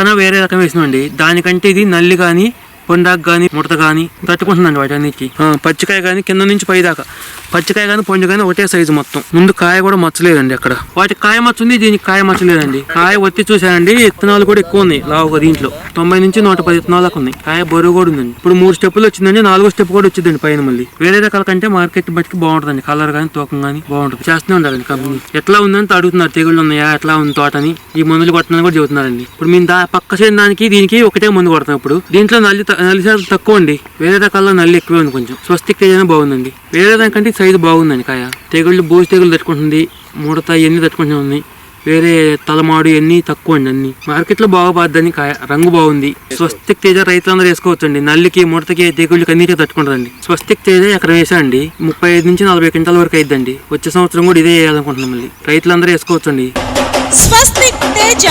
పక్కన వేరే రకం వేసినండి దానికంటే ఇది నల్లి కానీ పొండాకు కానీ ముడత కానీ తట్టుకుంటుందండి వాటి అన్నిటికి పచ్చికాయ కానీ కింద నుంచి పై దాకా పచ్చికాయ కానీ పొండు కానీ ఒకటే సైజు మొత్తం. ముందు కాయ కూడా మచ్చలేదండి అక్కడ. వాటి కాయ మచ్చ ఉంది దీనికి కాయ మచ్చలేదండి కాయ ఒత్తి చూసానండి ఇత్తనాలు కూడా ఎక్కువ ఉన్నాయి లావుగా దీంట్లో. తొంభై నుంచి నూట పది ఇత్తనాలు దాకా ఉన్నాయి. కాయ బరువు కూడా ఉందండి. ఇప్పుడు మూడు స్టెప్పులు వచ్చిందండి నాలుగో స్టెప్ కూడా వచ్చిందండి పైన మళ్ళీ. వేరే రకాల కంటే మార్కెట్ బట్టి బాగుంటుందండి. కలర్ కానీ తూకం కానీ బాగుంటుంది. చేస్తూనే ఉండాలండి కంపెనీ. ఎట్లా ఉందని అడుగుతున్నారు తెగుళ్ళు ఉన్నాయా ఎట్లా ఉంది తోటని. ఈ మందులు కొట్టనని కూడా చెబుతున్నారండి. ఇప్పుడు మేము దా పక్క చేసిన దానికి దీనికి ఒకటే మందు కొడతాం ఇప్పుడు. దీంట్లో నల్లి నల్లి శాతం తక్కువ అండి. వేరే రకాల్లో నల్లి ఎక్కువ ఉంది కొంచెం. స్వస్తిక్ ఏదైనా అయినా బాగుందండి. వేరే దానికంటే సైజు బాగుందండి కాయ. తెగుళ్ళు బూజు తెగులు తట్టుకుంటుంది ముడత ఇవన్నీ తట్టుకుంటుంది వేరే తలమాడు ఇవన్నీ తక్కువ అండి అన్ని. మార్కెట్లో బాగా పాద్దని కాయ. రంగు బాగుంది. స్వస్తిక్ తేజ రైతులందరూ వేసుకోవచ్చండి. నల్లికి ముడతకి తెగుళ్ళకి అన్నిటికీ తట్టుకుంటుందండి. స్వస్తిక్ తేజ ఎక్కడ వేసాండి ముప్పై ఐదు నుంచి నలభై క్వింటాల వరకు అయిద్దండి. వచ్చే సంవత్సరం కూడా ఇదే వేయాలనుకుంటున్నాం మళ్ళీ రైతులందరూ వేసుకోవచ్చండి. స్వస్తిక్ తేజ.